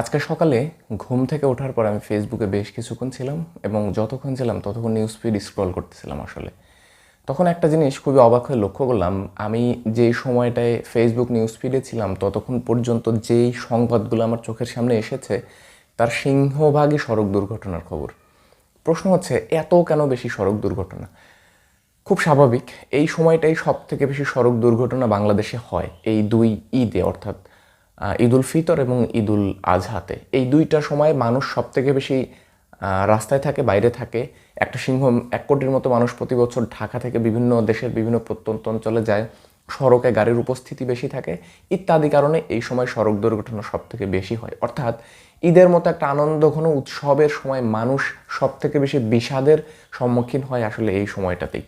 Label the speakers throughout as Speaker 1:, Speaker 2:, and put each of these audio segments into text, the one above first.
Speaker 1: আজকে সকালে ঘুম থেকে ওঠার পর আমি ফেসবুকে বেশ কিছুক্ষণ ছিলাম এবং যতক্ষণ ছিলাম ততক্ষণ নিউজ ফিড স্ক্রল করতেছিলাম আসলে। তখন একটা জিনিস খুবই অবাক হয়ে লক্ষ্য করলাম, আমি যেই সময়টায় ফেসবুক নিউজ ফিডে ছিলাম ততক্ষণ পর্যন্ত যেই সংবাদগুলো আমার চোখের সামনে এসেছে তার সিংহভাগই সড়ক দুর্ঘটনার খবর। প্রশ্ন হচ্ছে, এত কেন বেশি সড়ক দুর্ঘটনা? খুব স্বাভাবিক, এই সময়টাই সব থেকে বেশি সড়ক দুর্ঘটনা বাংলাদেশে হয়, এই দুই ঈদে অর্থাৎ। ঈদুল ফিতর এবং ঈদুল আজহাতে। এই দুইটা সময় মানুষ সব থেকে বেশি রাস্তায় থাকে, বাইরে থাকে। একটা সিংহ এক কোটির মতো মানুষ প্রতি বছর ঢাকা থেকে বিভিন্ন দেশের বিভিন্ন প্রত্যন্ত অঞ্চলে যায়। সড়কে গাড়ির উপস্থিতি বেশি থাকে। ইত্যাদি কারণে এই সময় সড়ক দুর্ঘটনা সব থেকে বেশি হয়। অর্থাৎ ঈদের মতো একটা আনন্দঘন উৎসবের সময় মানুষ সব থেকে বেশি বিষাদের সম্মুখীন হয় আসলে এই সময়টাতেই।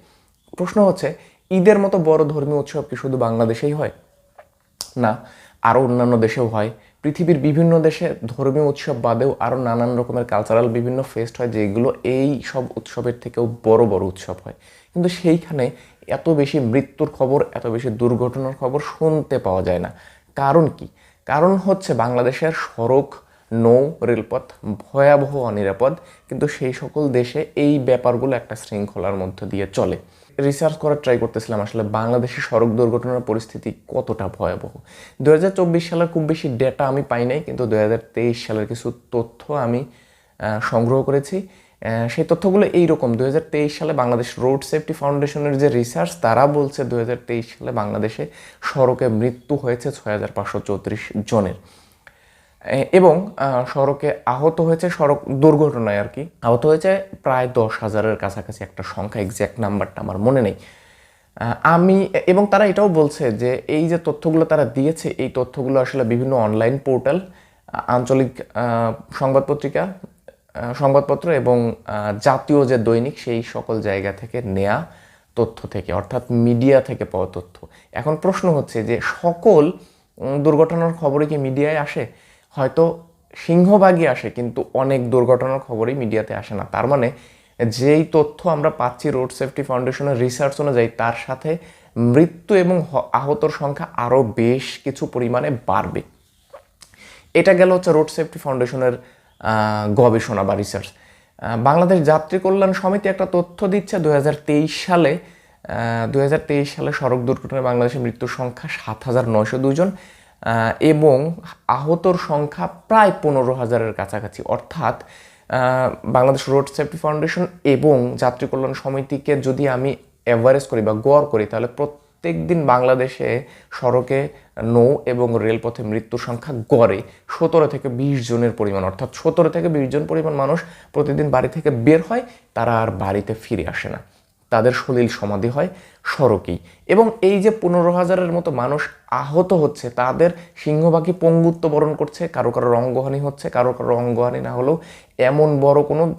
Speaker 1: প্রশ্ন হচ্ছে, ঈদের মতো বড় ধর্মীয় উৎসব কি শুধু বাংলাদেশেই হয়? না। আরও অন্যান্য দেশেও হয়। পৃথিবীর বিভিন্ন দেশে ধর্মীয় উৎসব বাদেও আরও নানান রকমের কালচারাল বিভিন্ন ফেস্ট হয়, যেগুলো এই সব উৎসবের থেকেও বড় বড় উৎসব হয়। কিন্তু সেইখানে এত বেশি মৃত্যুর খবর, এত বেশি দুর্ঘটনার খবর শুনতে পাওয়া যায় না। কারণ কি? কারণ হচ্ছে বাংলাদেশের সড়ক নৌ রেলপথ, ভয়াবহ অনিরাপদ, কিন্তু সেই সকল দেশে এই ব্যাপারগুলো একটা শৃঙ্খলার মধ্য দিয়ে চলে। রিসার্চ করার ট্রাই করতেছিলাম আসলে বাংলাদেশের সড়ক দুর্ঘটনার পরিস্থিতি কতটা ভয়াবহ। দু হাজার সালের খুব বেশি ডেটা আমি পাই নাই, কিন্তু দু হাজার তেইশ সালের কিছু তথ্য আমি সংগ্রহ করেছি। সেই তথ্যগুলো এইরকম দু হাজার তেইশ সালে বাংলাদেশ রোড সেফটি ফাউন্ডেশনের যে রিসার্চ তারা বলছে দু হাজার তেইশ সালে বাংলাদেশে সড়কে মৃত্যু হয়েছে ছয় হাজার পাঁচশো চৌত্রিশ জনের। এবং সড়কে আহত হয়েছে সড়ক দুর্ঘটনায় আর কি। আহত হয়েছে প্রায় দশ হাজারের কাছাকাছি একটা সংখ্যা এক্স্যাক্ট নাম্বারটা আমার মনে নেই। আমি এবং তারা এটাও বলছে যে এই যে তথ্যগুলো তারা দিয়েছে এই তথ্যগুলো আসলে বিভিন্ন অনলাইন পোর্টাল আঞ্চলিক আহ, সংবাদ পত্রিকা সংবাদপত্র এবং জাতীয় যে দৈনিক সেই সকল জায়গা থেকে নেয়া তথ্য থেকে অর্থাৎ মিডিয়া থেকে পাওয়া তথ্য। এখন প্রশ্ন হচ্ছে যে সকল দুর্ঘটনার খবরই কি মিডিয়ায় আসে? হয়তো সিংহভাগই আসে, কিন্তু অনেক দুর্ঘটনার খবরই মিডিয়াতে আসে না। তার মানে যেই তথ্য আমরা পাচ্ছি রোড সেফটি ফাউন্ডেশনের রিসার্চ অনুযায়ী, তার সাথে মৃত্যু এবং আহতর সংখ্যা আরও বেশ কিছু পরিমাণে বাড়বে। এটা গেল হচ্ছে রোড সেফটি ফাউন্ডেশনের গবেষণা বা রিসার্চ। বাংলাদেশ যাত্রী কল্যাণ সমিতি একটা তথ্য দিচ্ছে, দুই হাজার তেইশ সালে দুই হাজার তেইশ সালে সড়ক দুর্ঘটনায় বাংলাদেশের মৃত্যুর সংখ্যা সাত হাজার নয়শো দুজন এবং আহতর সংখ্যা প্রায় পনেরো হাজারের কাছাকাছি। অর্থাৎ বাংলাদেশ রোড সেফটি ফাউন্ডেশন এবং যাত্রী কল্যাণ সমিতিকে যদি আমি অ্যাভারেজ করি বা গড় করি, তাহলে প্রত্যেক দিন বাংলাদেশে সড়কে নৌ এবং রেলপথে মৃত্যুর সংখ্যা গড়ে সতেরো থেকে বিশ জনের পরিমাণ। অর্থাৎ সতেরো থেকে বিশ জন পরিমাণ মানুষ প্রতিদিন বাড়ি থেকে বের হয়, তারা আর বাড়িতে ফিরে আসে না। তাদের সলিল সমাধি হয় সড়কেই। এবং এই যে পনেরো হাজারের মতো মানুষ আহত হচ্ছে, তাদের সিংহভাগই পঙ্গুত্ব বরণ করছে, কারও কারও অঙ্গহানি হচ্ছে, কারও কারও অঙ্গহানি না হলেও এমন বড় কোনো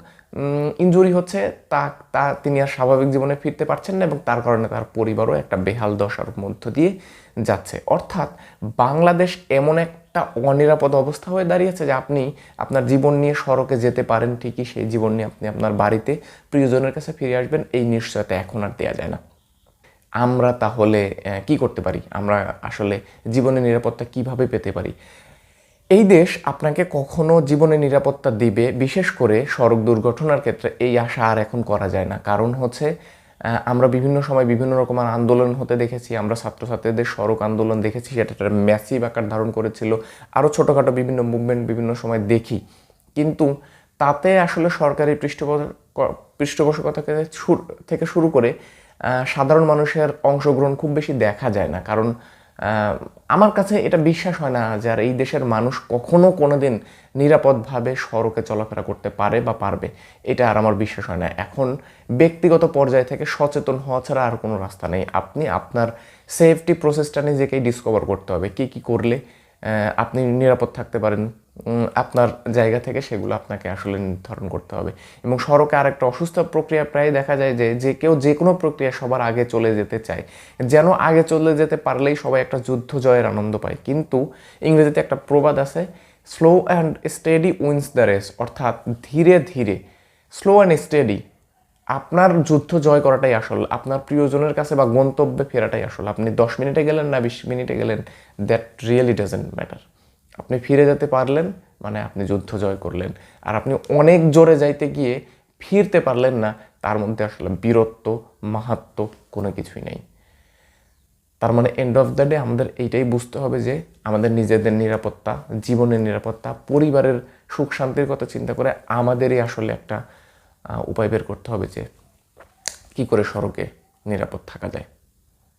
Speaker 1: ইনজুরি হচ্ছে, তা তা তিনি আর স্বাভাবিক জীবনে ফিরতে পারছেন না এবং তার কারণে তার পরিবারও একটা বেহাল দশার মধ্য দিয়ে যাচ্ছে। অর্থাৎ বাংলাদেশ এমন একটা অনিরাপদ অবস্থা হয়ে দাঁড়িয়েছে যে আপনি আপনার জীবন নিয়ে সড়কে যেতে পারেন, ঠিকই সেই জীবন নিয়ে আপনি আপনার বাড়িতে প্রিয়জনের কাছে ফিরে আসবেন, এই নিশ্চয়তা এখন আর দেওয়া যায় না। আমরা তাহলে কি করতে পারি? আমরা আসলে জীবনের নিরাপত্তা কীভাবে পেতে পারি? এই দেশ আপনাকে কখনো জীবনে নিরাপত্তা দিবে, বিশেষ করে সড়ক দুর্ঘটনার ক্ষেত্রে এই আশা আর এখন করা যায় না। কারণ হচ্ছে আমরা বিভিন্ন সময় বিভিন্ন রকমের আন্দোলন হতে দেখেছি, আমরা ছাত্রছাত্রীদের সড়ক আন্দোলন দেখেছি সেটা একটা ম্যাসিভ আকার ধারণ করেছিল আরও ছোটোখাটো বিভিন্ন মুভমেন্ট বিভিন্ন সময় দেখি। কিন্তু তাতে আসলে সরকারি পৃষ্ঠপোষক পৃষ্ঠপোষকতাকে থেকে শুরু- করে সাধারণ মানুষের অংশগ্রহণ খুব বেশি দেখা যায় না। কারণ আমার কাছে এটা বিশ্বাস হয় না যে আর এই দেশের মানুষ কখনো কোনো দিন নিরাপদভাবে সড়কে চলাফেরা করতে পারে বা পারবে। এটা আর আমার বিশ্বাস হয় না। এখন ব্যক্তিগত পর্যায় থেকে সচেতন হওয়া ছাড়া আর কোনো রাস্তা নেই। আপনি আপনার সেফটি প্রসেসটা নিজেকেই ডিসকভার করতে হবে। কী কী করলে আপনি নিরাপদ থাকতে পারেন? আপনার জায়গা থেকে সেগুলো আপনাকে আসলে নির্ধারণ করতে হবে। এবং সড়কে আরেকটা অসুস্থ প্রক্রিয়া প্রায় দেখা যায় যে যে কেউ যে কোনো প্রক্রিয়া সবার আগে চলে যেতে চায়। যেন আগে চলে যেতে পারলেই সবাই একটা যুদ্ধ জয়ের আনন্দ পায়। কিন্তু ইংরেজিতে একটা প্রবাদ আছে slow and steady wins the race অর্থাৎ ধীরে ধীরে স্লো অ্যান্ড স্টেডি আপনার যুদ্ধ জয় করাটাই আসল, আপনার প্রিয়জনের কাছে বা গন্তব্যে ফেরাটাই আসল। আপনি দশ মিনিটে গেলেন না বিশ মিনিটে গেলেন দ্যাট রিয়েলি ডাজেন্ট ম্যাটার আপনি ফিরে যেতে পারলেন মানে আপনি যুদ্ধ জয় করলেন। আর আপনি অনেক জোরে যাইতে গিয়ে ফিরতে পারলেন না, তার মধ্যে আসলে বীরত্ব মাহাত্ম কোনো কিছুই নেই। তার মানে এন্ড অফ দ্য ডে আমাদের এইটাই বুঝতে হবে যে আমাদের নিজেদের নিরাপত্তা, জীবনের নিরাপত্তা, পরিবারের সুখ শান্তির কথা চিন্তা করে আমাদেরই আসলে একটা উপায় বের করতে হবে যে কি করে সড়কে নিরাপদ থাকা যায়।